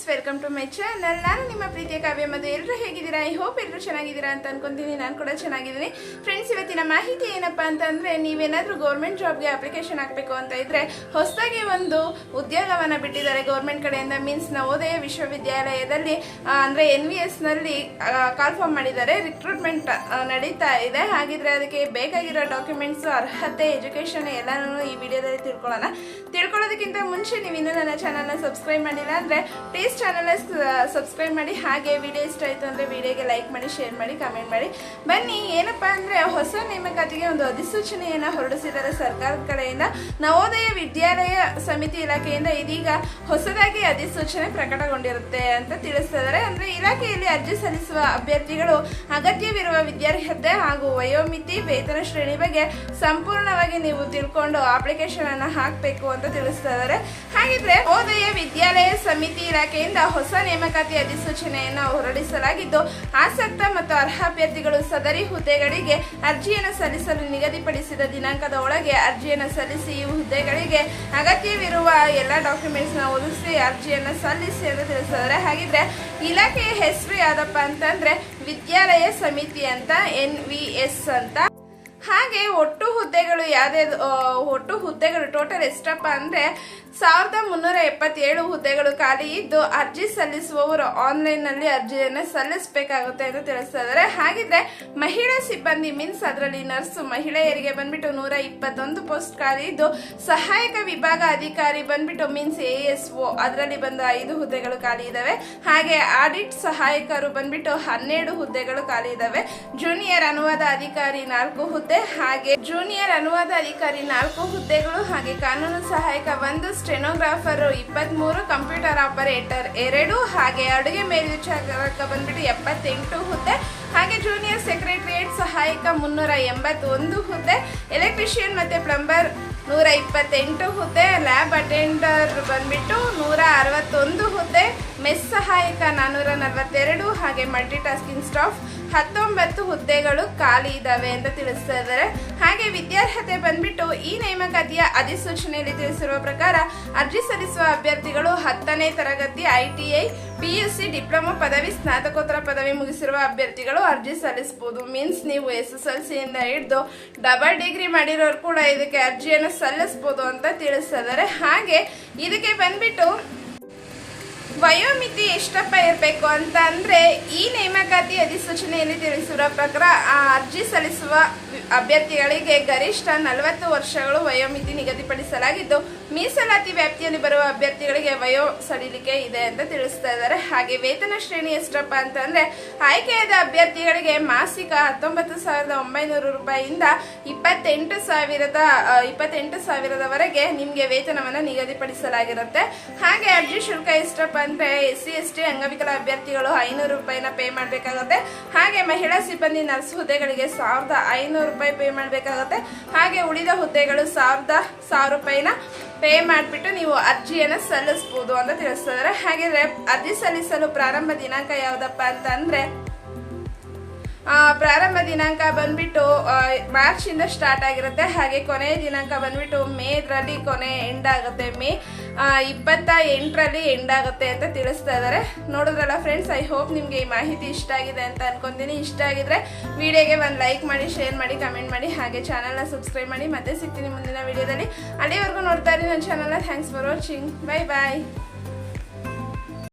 Friends welcome to my channel ನಾನು ನಿಮ್ಮ ಪ್ರೀತಿಯ ಕಾವ್ಯ ಮತ್ತು ಎಲ್ಲರೂ ಹೇಗಿದ್ದೀರಾ? ಐ ಹೋಪ್ ಎಲ್ಲರೂ ಚೆನ್ನಾಗಿದ್ದೀರಾ ಅಂತ ಅನ್ಕೊಂತೀನಿ. ನಾನು ಕೂಡ ಚೆನ್ನಾಗಿದ್ದೀನಿ. ಫ್ರೆಂಡ್ಸ್ ಇವತ್ತಿನ ಮಾಹಿತಿ ಏನಪ್ಪಾ ಅಂತಂದರೆ, ನೀವೇನಾದರೂ ಗೌರ್ಮೆಂಟ್ ಜಾಬ್ಗೆ ಅಪ್ಲಿಕೇಶನ್ ಹಾಕಬೇಕು ಅಂತ ಇದ್ದರೆ ಹೊಸದಾಗಿ ಒಂದು ಉದ್ಯೋಗವನ್ನು ಬಿಟ್ಟಿದ್ದಾರೆ ಗೌರ್ಮೆಂಟ್ ಕಡೆಯಿಂದ. ಮೀನ್ಸ್ ನವೋದಯ ವಿಶ್ವವಿದ್ಯಾಲಯದಲ್ಲಿ ಅಂದರೆ ಎನ್ ವಿ ಎಸ್ನಲ್ಲಿ ಕಾಲ್ ಫಾರ್ಮ್ ಮಾಡಿದ್ದಾರೆ. ರಿಕ್ರೂಟ್ಮೆಂಟ್ ನಡೀತಾ ಇದೆ. ಹಾಗಿದ್ರೆ ಅದಕ್ಕೆ ಬೇಕಾಗಿರೋ ಡಾಕ್ಯುಮೆಂಟ್ಸು ಅರ್ಹತೆ ಎಜುಕೇಶನ್ ಎಲ್ಲನೂ ಈ ವಿಡಿಯೋದಲ್ಲಿ ತಿಳ್ಕೊಳ್ಳೋಣ. ತಿಳ್ಕೊಳ್ಳೋದಕ್ಕಿಂತ ಮುಂಚೆ ನೀವು ಇನ್ನೂ ನನ್ನ ಚಾನಲ್ನ ಸಬ್ಸ್ಕ್ರೈಬ್ ಮಾಡಿಲ್ಲ ಅಂದರೆ ಪ್ಲೀಸ್ ಚಾನಲ್ನ ಸಬ್ಸ್ಕ್ರೈಬ್ ಮಾಡಿ. ಹಾಗೆ ವಿಡಿಯೋ ಇಷ್ಟ ಆಯ್ತು ಅಂದ್ರೆ ವಿಡಿಯೋಗೆ ಲೈಕ್ ಮಾಡಿ ಶೇರ್ ಮಾಡಿ ಕಮೆಂಟ್ ಮಾಡಿ. ಬನ್ನಿ, ಏನಪ್ಪಾ ಅಂದ್ರೆ ಹೊಸ ನೇಮಕಾತಿಗೆ ಒಂದು ಅಧಿಸೂಚನೆಯನ್ನ ಹೊರಡಿಸಿದ್ದಾರೆ ಸರ್ಕಾರದ ಕಡೆಯಿಂದ. ನವೋದಯ ವಿದ್ಯಾಲಯ ಸಮಿತಿ ಇಲಾಖೆಯಿಂದ ಇದೀಗ ಹೊಸದಾಗಿ ಅಧಿಸೂಚನೆ ಪ್ರಕಟಗೊಂಡಿರುತ್ತೆ ಅಂತ ತಿಳಿಸ್ತಿದ್ದಾರೆ. ಅಂದ್ರೆ ಇಲಾಖೆಯಲ್ಲಿ ಅರ್ಜಿ ಸಲ್ಲಿಸುವ ಅಭ್ಯರ್ಥಿಗಳು ಅಗತ್ಯವಿರುವ ವಿದ್ಯಾರ್ಹತೆ ಹಾಗೂ ವಯೋಮಿತಿ, ವೇತನ ಶ್ರೇಣಿ ಬಗ್ಗೆ ಸಂಪೂರ್ಣವಾಗಿ ನೀವು ತಿಳ್ಕೊಂಡು ಅಪ್ಲಿಕೇಶನ್ ಅನ್ನ ಹಾಕಬೇಕು ಅಂತ ತಿಳಿಸ್ತಾ ಇದ್ದಾರೆ ಹಾಗಿದ್ರೆ ನವೋದಯ ವಿದ್ಯಾಲಯ ಸಮಿತಿ ಇಲಾಖೆಯಿಂದ ಹೊಸ ನೇಮಕಾತಿ ಅಧಿಸೂಚನೆಯನ್ನು ಹೊರಡಿಸಲಾಗಿದ್ದು, ಆಸಕ್ತ ಮತ್ತು ಅರ್ಹ ಅಭ್ಯರ್ಥಿಗಳು ಸದರಿ ಹುದ್ದೆಗಳಿಗೆ ಅರ್ಜಿಯನ್ನು ಸಲ್ಲಿಸಲು ನಿಗದಿಪಡಿಸಿದ ದಿನಾಂಕದ ಒಳಗೆ ಅರ್ಜಿಯನ್ನು ಸಲ್ಲಿಸಿ, ಈ ಹುದ್ದೆಗಳಿಗೆ ಅಗತ್ಯವಿರುವ ಎಲ್ಲ ಡಾಕ್ಯುಮೆಂಟ್ಸ್ನ ಒದಗಿಸಿ ಅರ್ಜಿಯನ್ನು ಸಲ್ಲಿಸಿ ಎಂದು ತಿಳಿಸಿದರೆ ಹಾಗಿದ್ರೆ ಇಲಾಖೆಯ ಹೆಸರು ಯಾವುದಪ್ಪ ಅಂತಂದ್ರೆ ವಿದ್ಯಾಲಯ ಸಮಿತಿ ಅಂತ, ಎನ್ ವಿ ಎಸ್ ಅಂತ. ಒಟ್ಟು ಹುದ್ದೆಗಳು ಯಾವ್ದು ಒಟ್ಟು ಹುದ್ದೆಗಳು ಟೋಟಲ್ ಎಷ್ಟಪ್ಪ ಅಂದ್ರೆ ಸಾವಿರದ ಮುನ್ನೂರ ಎಪ್ಪತ್ತೇಳು ಹುದ್ದೆಗಳು ಖಾಲಿ ಇದ್ದು ಅರ್ಜಿ ಸಲ್ಲಿಸುವವರು ಆನ್ಲೈನ್ನಲ್ಲಿ ಅರ್ಜಿಯನ್ನು ಸಲ್ಲಿಸಬೇಕಾಗುತ್ತೆ ಅಂತ ತಿಳಿಸ್ತಾ ಇದ್ದಾರೆ ಹಾಗಿದ್ರೆ ಮಹಿಳಾ ಸಿಬ್ಬಂದಿ ಮೀನ್ಸ್ ಅದರಲ್ಲಿ ನರ್ಸ್ ಮಹಿಳೆಯರಿಗೆ ಬಂದ್ಬಿಟ್ಟು ನೂರ ಇಪ್ಪತ್ತೊಂದು ಪೋಸ್ಟ್ ಖಾಲಿ ಇದ್ದು ಸಹಾಯಕ ವಿಭಾಗ ಅಧಿಕಾರಿ ಬಂದ್ಬಿಟ್ಟು ಮೀನ್ಸ್ ಎ ಎಸ್ ಒ ಅದರಲ್ಲಿ ಬಂದು ಐದು ಹುದ್ದೆಗಳು ಖಾಲಿ ಇದ್ದಾವೆ ಹಾಗೆ ಆಡಿಟ್ ಸಹಾಯಕರು ಬಂದ್ಬಿಟ್ಟು ಹನ್ನೆರಡು ಹುದ್ದೆಗಳು ಖಾಲಿ ಇದ್ದಾವೆ ಜೂನಿಯರ್ ಅನುವಾದ ಅಧಿಕಾರಿ ನಾಲ್ಕು ಹುದ್ದೆ ಹಾಗೆ ಜೂನಿಯರ್ ಅನುವಾದ ಅಧಿಕಾರಿ ನಾಲ್ಕು ಹುದ್ದೆಗಳು ಹಾಗೆ ಕಾನೂನು ಸಹಾಯಕ ಒಂದು, ಸ್ಟೆನೋಗ್ರಾಫರ್ ಇಪ್ಪತ್ತ್ ಮೂರು ಕಂಪ್ಯೂಟರ್ ಆಪರೇಟರ್ ಎರಡು, ಹಾಗೆ ಅಡುಗೆ ಮೇಲ್ವಿಚಾರಕ ಬಂದ್ಬಿಟ್ಟು ಎಪ್ಪತ್ತೆಂಟು ಹುದ್ದೆ, ಹಾಗೆ ಜೂನಿಯರ್ ಸೆಕ್ರೆಟರಿಯೇಟ್ ಸಹಾಯಕ ಮುನ್ನೂರ ಎಂಬತ್ತೊಂದು ಹುದ್ದೆ, ಎಲೆಕ್ಟ್ರಿಷಿಯನ್ ಮತ್ತು ಪ್ಲಂಬರ್ ನೂರ ಇಪ್ಪತ್ತೆಂಟು ಹುದ್ದೆ, ಲ್ಯಾಬ್ ಅಟೆಂಡರ್ ಬಂದ್ಬಿಟ್ಟು ನೂರ ಅರವತ್ತೊಂದು ಹುದ್ದೆ, ಮೆಸ್ ಸಹಾಯಕ ನಾನ್ನೂರ ನಲವತ್ತೆರಡು, ಹಾಗೆ ಮಲ್ಟಿ ಟಾಸ್ಕಿಂಗ್ ಸ್ಟಾಫ್ ಹತ್ತೊಂಬತ್ತು ಹುದ್ದೆಗಳು ಖಾಲಿ ಇದ್ದಾವೆ ಅಂತ ತಿಳಿಸ್ತಾ ಇದ್ದಾರೆ. ಹಾಗೆ ವಿದ್ಯಾರ್ಹತೆ ಬಂದ್ಬಿಟ್ಟು ಈ ನೇಮಕಾತಿಯ ಅಧಿಸೂಚನೆಯಲ್ಲಿ ತಿಳಿಸಿರುವ ಪ್ರಕಾರ ಅರ್ಜಿ ಸಲ್ಲಿಸುವ ಅಭ್ಯರ್ಥಿಗಳು ಹತ್ತನೇ ತರಗತಿ ಐಟಿಐ, ಪಿಯುಸಿ, ಡಿಪ್ಲೊಮಾ ಪದವಿ, ಸ್ನಾತಕೋತ್ತರ ಪದವಿ ಮುಗಿಸಿರುವ ಅಭ್ಯರ್ಥಿಗಳು ಅರ್ಜಿ ಸಲ್ಲಿಸಬಹುದು. ಮೀನ್ಸ್ ನೀವು ಎಸ್ ಎಸ್ ಎಲ್ ಸಿಯಿಂದ ಹಿಡಿದು ಡಬಲ್ ಡಿಗ್ರಿ ಮಾಡಿರೋರು ಕೂಡ ಇದಕ್ಕೆ ಅರ್ಜಿಯನ್ನು ಸಲ್ಲಿಸಬಹುದು ಅಂತ ತಿಳಿಸ್ತಾ ಇದ್ದಾರೆ ಹಾಗೆ ಇದಕ್ಕೆ ಬಂದ್ಬಿಟ್ಟು ವಯೋಮಿತಿ ಎಷ್ಟಪ್ಪ ಇರಬೇಕು ಅಂತ ಅಂದ್ರೆ ಈ ನೇಮಕಾತಿ ಅಧಿಸೂಚನೆಯಲ್ಲಿ ತಿಳಿಸಿರುವ ಪ್ರಕಾರ, ಆ ಅರ್ಜಿ ಸಲ್ಲಿಸುವ ಅಭ್ಯರ್ಥಿಗಳಿಗೆ ಗರಿಷ್ಠ ನಲವತ್ತು ವರ್ಷಗಳು ವಯೋಮಿತಿ ನಿಗದಿಪಡಿಸಲಾಗಿದ್ದು ಮೀಸಲಾತಿ ವ್ಯಾಪ್ತಿಯಲ್ಲಿ ಬರುವ ಅಭ್ಯರ್ಥಿಗಳಿಗೆ ವಯೋ ಸಡಿಲಿಕೆ ಇದೆ ಅಂತ ತಿಳಿಸ್ತಾ ಇದ್ದಾರೆ. ಹಾಗೆ ವೇತನ ಶ್ರೇಣಿ ಎಷ್ಟಪ್ಪ ಅಂತಂದ್ರೆ ಆಯ್ಕೆಯಾದ ಅಭ್ಯರ್ಥಿಗಳಿಗೆ ಮಾಸಿಕ ಹತ್ತೊಂಬತ್ತು ಸಾವಿರದ ಒಂಬೈನೂರು ರೂಪಾಯಿಯಿಂದ ಇಪ್ಪತ್ತೆಂಟು ಸಾವಿರದ ಇಪ್ಪತ್ತೆಂಟು ಸಾವಿರದವರೆಗೆ ನಿಮಗೆ ವೇತನವನ್ನು ನಿಗದಿಪಡಿಸಲಾಗಿರುತ್ತೆ. ಹಾಗೆ ಅರ್ಜಿ ಶುಲ್ಕ ಎಷ್ಟಪ್ಪ ಅಂದ್ರೆ ಎಸ್ ಸಿ ಎಸ್ ಟಿ ಅಂಗವಿಕಲ ಅಭ್ಯರ್ಥಿಗಳು ಐನೂರು ರೂಪಾಯಿನ ಪೇ ಮಾಡಬೇಕಾಗುತ್ತೆ. ಹಾಗೆ ಮಹಿಳಾ ಸಿಬ್ಬಂದಿ ನರ್ಸ್ ಹುದ್ದೆಗಳಿಗೆ ಸಾವಿರದ ಐನೂರು ರೂಪಾಯಿ ಪೇ ಮಾಡಬೇಕಾಗುತ್ತೆ. ಹಾಗೆ ಉಳಿದ ಹುದ್ದೆಗಳು ಸಾವಿರದ, ಸಾವಿರ ರೂಪಾಯಿನ ಪೇ ಮಾಡಿಬಿಟ್ಟು ನೀವು ಅರ್ಜಿಯನ್ನು ಸಲ್ಲಿಸ್ಬೋದು ಅಂತ ತಿಳಿಸ್ತಿದ್ದಾರೆ ಹಾಗಿದ್ರೆ ಅರ್ಜಿ ಸಲ್ಲಿಸಲು ಪ್ರಾರಂಭ ದಿನಾಂಕ ಯಾವುದಪ್ಪ ಅಂತಂದರೆ ಪ್ರಾರಂಭ ದಿನಾಂಕ ಬಂದ್ಬಿಟ್ಟು ಮಾರ್ಚ್ ಇಂದ ಸ್ಟಾರ್ಟ್ ಆಗಿರುತ್ತೆ. ಹಾಗೆ ಕೊನೆಯ ದಿನಾಂಕ ಬಂದ್ಬಿಟ್ಟು ಮೇ ಇದರಲ್ಲಿ ಕೊನೆ ಎಂಡ್ ಆಗುತ್ತೆ. ಮೇ ಇಪ್ಪತ್ತ ಎಂಟರಲ್ಲಿ ಎಂಡ್ ಆಗುತ್ತೆ ಅಂತ ತಿಳಿಸ್ತಾ ಇದ್ದಾರೆ ನೋಡಿದ್ರಲ್ಲ ಫ್ರೆಂಡ್ಸ್ ಐ ಹೋಪ್ ನಿಮ್ಗೆ ಈ ಮಾಹಿತಿ ಇಷ್ಟ ಆಗಿದೆ ಅಂತ ಅನ್ಕೊಂತೀನಿ. ಇಷ್ಟ ಆಗಿದ್ರೆ ವಿಡಿಯೋಗೆ ಒಂದು ಲೈಕ್ ಮಾಡಿ ಶೇರ್ ಮಾಡಿ ಕಮೆಂಟ್ ಮಾಡಿ, ಹಾಗೆ ಚಾನಲ್ನ ಸಬ್ಸ್ಕ್ರೈಬ್ ಮಾಡಿ. ಮತ್ತೆ ಸಿಗ್ತೀನಿ ಮುಂದಿನ ವಿಡಿಯೋದಲ್ಲಿ. ಅಲ್ಲಿವರೆಗೂ ನೋಡ್ತಾ ಇರಿ ನನ್ನ ಚಾನಲ್ನ thanks for watching bye bye